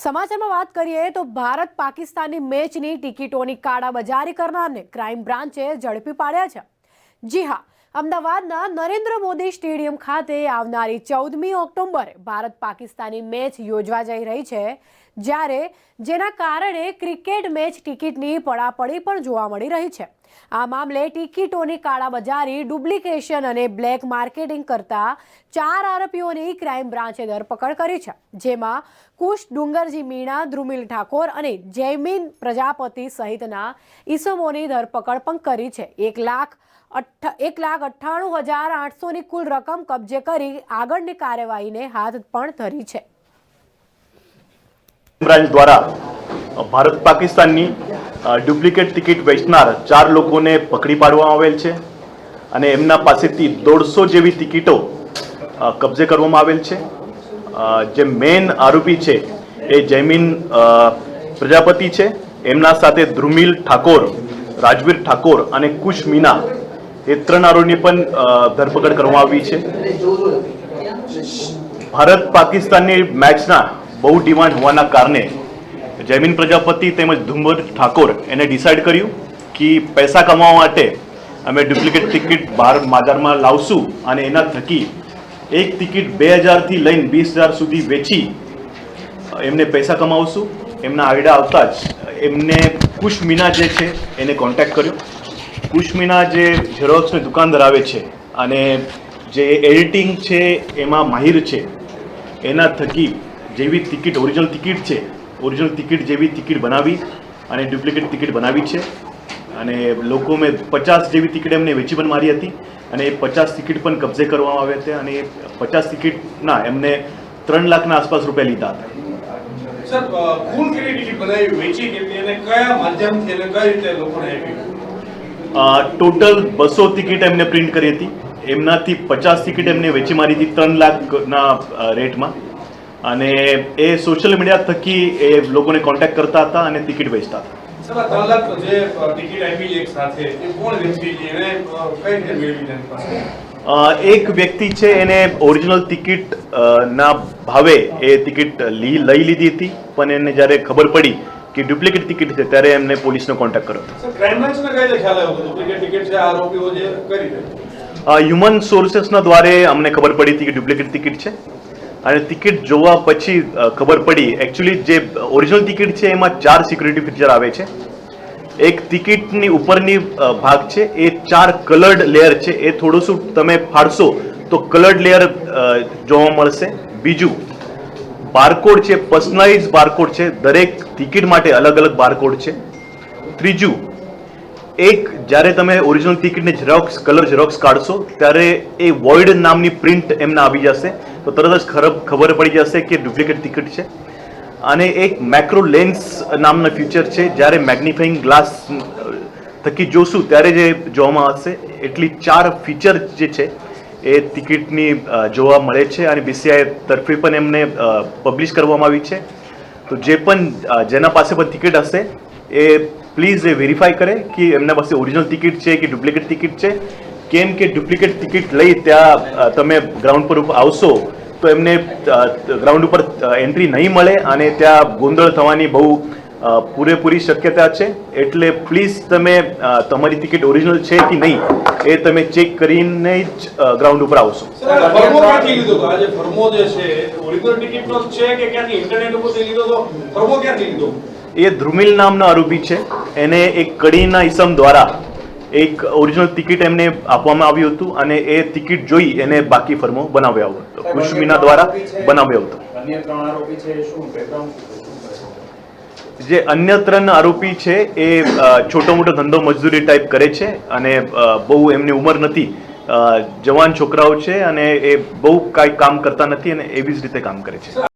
સમાચારમાં વાત કરીએ તો ભારત પાકિસ્તાનની મેચની ટિકિટોની કાળાબજારી કરનારને ક્રાઇમ બ્રાન્ચે ઝડપી પાડ્યા છે. જી હા, અમદાવાદના નરેન્દ્ર મોદી સ્ટેડિયમ ખાતે આવનારી ચૌદમી ઓક્ટોબરે ભારત પાકિસ્તાની મેચ યોજવા જઈ રહી છે. જ્યારે જેના કારણે ક્રિકેટ મેચ ટિકિટની પડાપડી પણ જોવા મળી રહી છે. આ મામલે ટિકિટોની કાળાબજારી, ડુપ્લિકેશન અને બ્લેક માર્કેટિંગ કરતા ચાર આરોપીઓની ક્રાઇમ બ્રાન્ચે ધરપકડ કરી છે, જેમાં કુશ ડુંગરજી મીણા, ધ્રુમિલ ઠાકોર અને જયમીન પ્રજાપતિ સહિતના ઈસમોની ધરપકડ પણ કરી છે. એક લાખ અઠ્ઠ, એક લાખ અઠ્ઠાણું હજાર આઠસોની કુલ રકમ કબજે કરી આગળની કાર્યવાહીને હાથ પણ ધરી છે. બ્રાન્ચ દ્વારા ભારત પાકિસ્તાનની ડુપ્લિકેટ ટિકિટ વેચનાર ચાર લોકોને પકડી પાડવામાં આવેલ છે અને એમના પાસેથી દોઢસો જેવી ટિકિટો કબજે કરવામાં આવેલ છે. જે મેન આરોપી છે એ જયમીન પ્રજાપતિ છે. એમના સાથે ધ્રુમિલ ઠાકોર, રાજવીર ઠાકોર અને કુશ મીના એ ત્રણ આરોપીની પણ ધરપકડ કરવામાં આવી છે. ભારત પાકિસ્તાનની મેચના બહુ ડિમાન્ડ હોવાના કારણે જયમીન પ્રજાપતિ તેમજ ધુમ્મર ઠાકોર એને ડિસાઇડ કર્યું કે પૈસા કમાવા માટે અમે ડુપ્લિકેટ ટિકિટ બહાર બજારમાં લાવશું અને એના થકી એક ટિકિટ બે હજારથી લઈને વીસ હજાર સુધી વેચી એમને પૈસા કમાવશું. એમના આઈડિયા આવતા જ એમને કુશ જે છે એને કોન્ટેક્ટ કર્યો. કુશ જે ઝેરોક્સની દુકાન ધરાવે છે અને જે એડિટિંગ છે એમાં માહિર છે. એના થકી જેવી ટિકિટ ઓરિજિનલ ટિકિટ છે ઓરિજિનલ ટિકિટ જેવી ટિકિટ બનાવી અને ડુપ્લિકેટ ટિકિટ બનાવી છે. અને લોકો મેં પચાસ જેવી ટિકિટ એમને વેચી પણ મારી હતી અને એ પચાસ ટિકિટ પણ કબજે કરવામાં આવ્યા હતા અને એ પચાસ ટિકિટના એમને ત્રણ લાખના આસપાસ રૂપિયા લીધા હતા. ટોટલ બસો ટિકિટ એમને પ્રિન્ટ કરી હતી. એમનાથી પચાસ ટિકિટ એમને વેચી મારી હતી ત્રણ લાખના રેટમાં. અને એ સોશિયલ મીડિયા થકી એ લોકોને કોન્ટેક્ટ કરતા હતા અને ટિકિટ વેચતા હતા. એક વ્યક્તિ છે? એને ઓરિજિનલ ટિકિટ ના ભાવે એ ટિકિટ લઈ લીધી હતી પણ એને જ્યારે ખબર પડી કે ડુપ્લિકેટ ટિકિટ છે ત્યારે એમને પોલીસનો કોન્ટેક્ટ કર્યો હતો. હ્યુમન સોર્સેસના દ્વારે અમને ખબર પડી હતી કે ડુપ્લિકેટ ટિકિટ છે. અને ટિકિટ જોવા પછી ખબર પડી. એકચ્યુઅલી જે ઓરિજિનલ ટિકિટ છે, એમાં ચાર સિક્યુરિટી ફીચર આવે છે. એક ટિકિટની ઉપરની ભાગ છે, એ ચાર કલર્ડ લેયર છે. એ થોડું શું તમે ફાડશો, તો કલર્ડ લેયર જોવા મળશે. બીજું બારકોડ છે પર્સનલાઇઝ બારકોડ છે. દરેક ટિકિટ માટે અલગ અલગ બારકોડ છે. ત્રીજું, એક જ્યારે તમે ઓરિજિનલ ટિકિટને ઝેરોક્સ કલર ઝેરોક્સ કાઢશો, ત્યારે એ વોઇડ નામની પ્રિન્ટ એમને આવી જશે. તો તરત જ ખબર ખબર પડી જશે કે ડુપ્લિકેટ ટિકિટ છે. અને એક મેક્રો લેન્સ નામના ફીચર છે, જ્યારે મેગ્નિફાઈંગ ગ્લાસ થકી જોશું ત્યારે જે જોવામાં આવશે, એટલી ચાર ફીચર જે છે, એ ટિકિટની જોવા મળે છે અને બીસીઆઈ તરફે પણ એમને પબ્લિશ કરવામાં આવી છે. તો જે પણ જેના પાસે પણ ટિકિટ હશે, એ પ્લીઝ એ વેરીફાઈ કરે કે એમના પાસે ઓરિજિનલ ટિકિટ છે કે ડુપ્લિકેટ ટિકિટ છે. કેમ કે ડુપ્લિકેટ ટિકિટ લઈ ત્યાં તમે ગ્રાઉન્ડ પર આવશો તો એમને ગ્રાઉન્ડ ઉપર એન્ટ્રી નહીં મળે અને ત્યાં ગોંધળ થવાની બહુ પૂરેપૂરી શક્યતા છે. એટલે પ્લીઝ તમે તમારી ટિકિટ ઓરિજિનલ છે કે નહીં એ તમે ચેક કરીને જ ગ્રાઉન્ડ ઉપર આવશો. એ ધ્રુમિલ નામનો આરોપી છે. એને એક કડીના ઇસમ દ્વારા એક ઓરિજિનલ ટિકિટ એમને આપવામાં આવ્યું હતું અને એ ટિકિટ જોઈ એને બાકી ફર્મો બનાવ્યો હતો કુશમીના દ્વારા બનાવ્યો હતો જે અન્ય ત્રણ આરોપી છે એ છોટો મોટો ધંધો મજદૂરી ટાઈપ કરે છે અને બહુ એમની ઉંમર નથી. જવાન છોકરાઓ છે અને એ બહુ કાંઈ કામ કરતા નથી અને એવી જ રીતે કામ કરે છે.